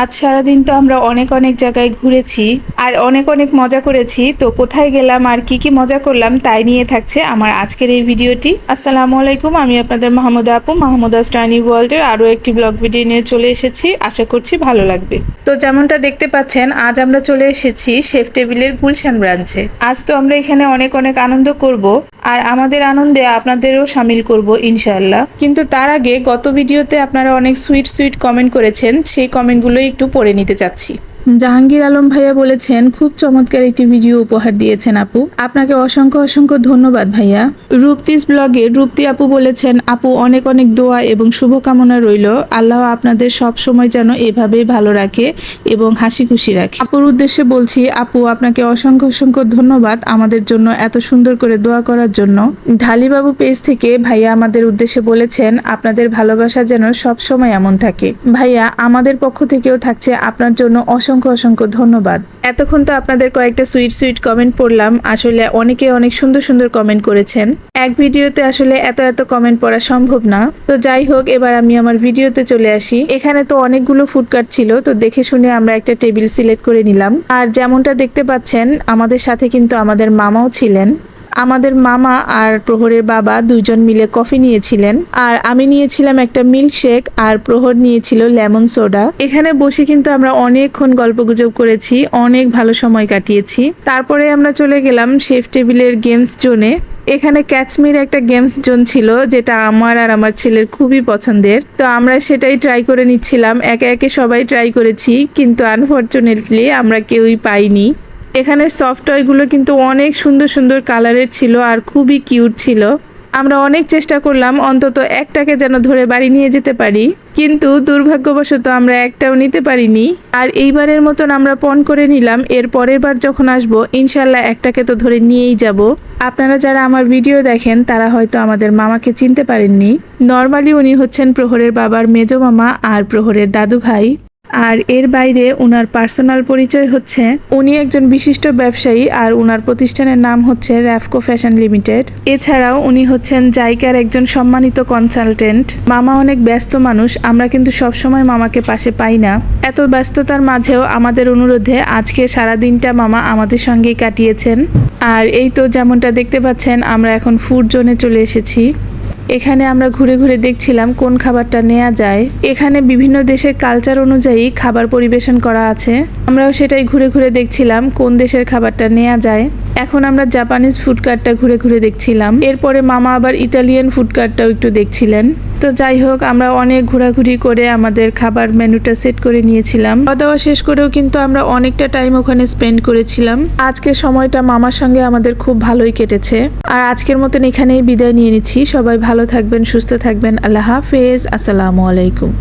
আজ সারাদিন তো আমরা অনেক অনেক জায়গায় ঘুরেছি আর অনেক অনেক মজা করেছি। তো কোথায় গেলাম আর কি কি মজা করলাম তাই নিয়ে থাকছে আমার আজকের এই ভিডিওটি। আসসালামু আলাইকুম, আমি আপনাদের মাহমুদা আপু, মাহমুদা স্টানি ওয়ার্ল্ডের আরও একটি ব্লগ ভিডিও নিয়ে চলে এসেছি। আশা করছি ভালো লাগবে। তো যেমনটা দেখতে পাচ্ছেন, আজ আমরা চলে এসেছি শেফ টেবিলের গুলশান ব্রাঞ্চে। আজ তো আমরা এখানে অনেক অনেক আনন্দ করব আর আমাদের আনন্দে আপনাদেরও সামিল করব ইনশাআল্লাহ। কিন্তু তার আগে গত ভিডিওতে আপনারা অনেক সুইট সুইট কমেন্ট করেছেন, সেই কমেন্টগুলো একটু পরে নিতে চাচ্ছি। জাহাঙ্গীর আলম ভাইয়া বলেছেন, খুব চমৎকার একটি ভিডিও উপহার দিয়েছেন আপু। আপনাকে অসংখ্য অসংখ্য ধন্যবাদ ভাইয়া। রূপতিস ব্লগে রূপতি আপু বলেছেন, আপু অনেক অনেক দোয়া এবং শুভকামনা রইল। আল্লাহ আপনাদের সব সময় যেন এভাবেই ভালো রাখে এবং হাসি খুশি রাখে। আপুর উদ্দেশ্যে বলছি, আপু আপনাকে অসংখ্য অসংখ্য ধন্যবাদ আমাদের জন্য এত সুন্দর করে দোয়া করার জন্য। ঢালিবাবু পেজ থেকে ভাইয়া আমাদের উদ্দেশ্যে বলেছেন, আপনাদের ভালোবাসা যেন সব সময় এমন থাকে। ভাইয়া, আমাদের পক্ষ থেকেও থাকছে আপনার জন্য অসংখ্য অসংখ্য অসংখ্য ধন্যবাদ। এতক্ষণ তো আপনাদের কয়েকটা সুইট সুইট কমেন্ট পড়লাম। আসলে অনেকে অনেক সুন্দর সুন্দর কমেন্ট করেছেন। এক ভিডিওতে আসলে এত এত কমেন্ট পড়া সম্ভব না। তো যাই হোক, এবার আমি আমার ভিডিওতে চলে আসি। এখানে তো অনেকগুলো ফুড কার্ট ছিল, তো দেখে শুনে আমরা একটা টেবিল সিলেক্ট করে নিলাম। আর যেমনটা দেখতে পাচ্ছেন, আমাদের সাথে কিন্তু আমাদের মামাও ছিলেন। আমাদের মামা আর প্রহরের বাবা দুজন মিলে কফি নিয়েছিলেন। আর আমি নিয়েছিলাম একটা মিল্ক শেক আর প্রহর নিয়েছিল লেমন সোডা। এখানে বসে কিন্তু আমরা অনেকক্ষণ গল্পগুজব করেছি, অনেক ভালো সময় কাটিয়েছি। তারপরে আমরা চলে গেলাম শেফ টেবিলের গেমস জোনে। এখানে ক্যাচমির একটা গেমস জোন ছিল, যেটা আমার আর আমার ছেলের খুবই পছন্দের। তো আমরা সেটাই ট্রাই করে নিচ্ছিলাম। একে একে সবাই ট্রাই করেছি, কিন্তু আনফর্চুনেটলি আমরা কেউই পাইনি। এখানের সফট টয়গুলো কিন্তু অনেক সুন্দর সুন্দর কালারের ছিল আর খুবই কিউট ছিল। আমরা অনেক চেষ্টা করলাম অন্তত একটাকে যেন ধরে বাড়ি নিয়ে যেতে পারি। কিন্তু দুর্ভাগ্যবশত আমরা একটাও নিতে পারিনি। আর এইবারের মতন আমরা পণ করে নিলাম। এর পরের বার যখন আসব ইনশাল্লাহ একটাকে তো ধরে নিয়েই যাব। আপনারা যারা আমার ভিডিও দেখেন, তারা হয়তো আমাদের মামাকে চিনতে পারেননি। নর্মালি উনি হচ্ছেন প্রহরের বাবার মেজো মামা আর প্রহরের দাদু ভাই আর এর বাইরে ওনার পার্সোনাল পরিচয় হচ্ছে উনি একজন বিশিষ্ট ব্যবসায়ী আর ওনার প্রতিষ্ঠানের নাম হচ্ছে র্যাফকো ফ্যাশন লিমিটেড। এছাড়াও উনি হচ্ছেন জাইকার একজন সম্মানিত কনসালটেন্ট। মামা অনেক ব্যস্ত মানুষ, আমরা কিন্তু সবসময় মামাকে পাশে পাই না। এত ব্যস্ততার মাঝেও আমাদের অনুরোধে আজকে সারা দিনটা মামা আমাদের সঙ্গেই কাটিয়েছেন। আর এই তো যেমনটা দেখতে পাচ্ছেন, আমরা এখন ফুড জোনে চলে এসেছি। এখানে আমরা ঘুরে ঘুরে দেখছিলাম কোন খাবারটা নেওয়া যায়। এখানে বিভিন্ন দেশের কালচার অনুযায়ী খাবার পরিবেশন করা আছে। আমরাও সেটাই ঘুরে ঘুরে দেখছিলাম কোন দেশের খাবারটা নেওয়া যায়। এখন আমরা জাপানিজ ফুড কার্টটা ঘুরে ঘুরে দেখছিলাম। এরপরে মামা আবার ইটালিয়ান ফুড কার্টটাও একটু দেখছিলেন। তো যাই হোক, আমরা অনেক ঘোরাঘুরি করে আমাদের খাবার মেনুটা সেট করে নিয়েছিলাম। খাওয়া দাওয়া শেষ করেও কিন্তু আমরা অনেকটা টাইম ওখানে স্পেন্ড করেছিলাম। আজকে সময়টা মামার সঙ্গে আমাদের খুব ভালোই কেটেছে। আর আজকের মতন এখানেই বিদায় নিয়ে নিচ্ছি। সবাই ভালো থাকবেন, সুস্থ থাকবেন। আল্লাহ হাফেজ। আসসালামু আলাইকুম।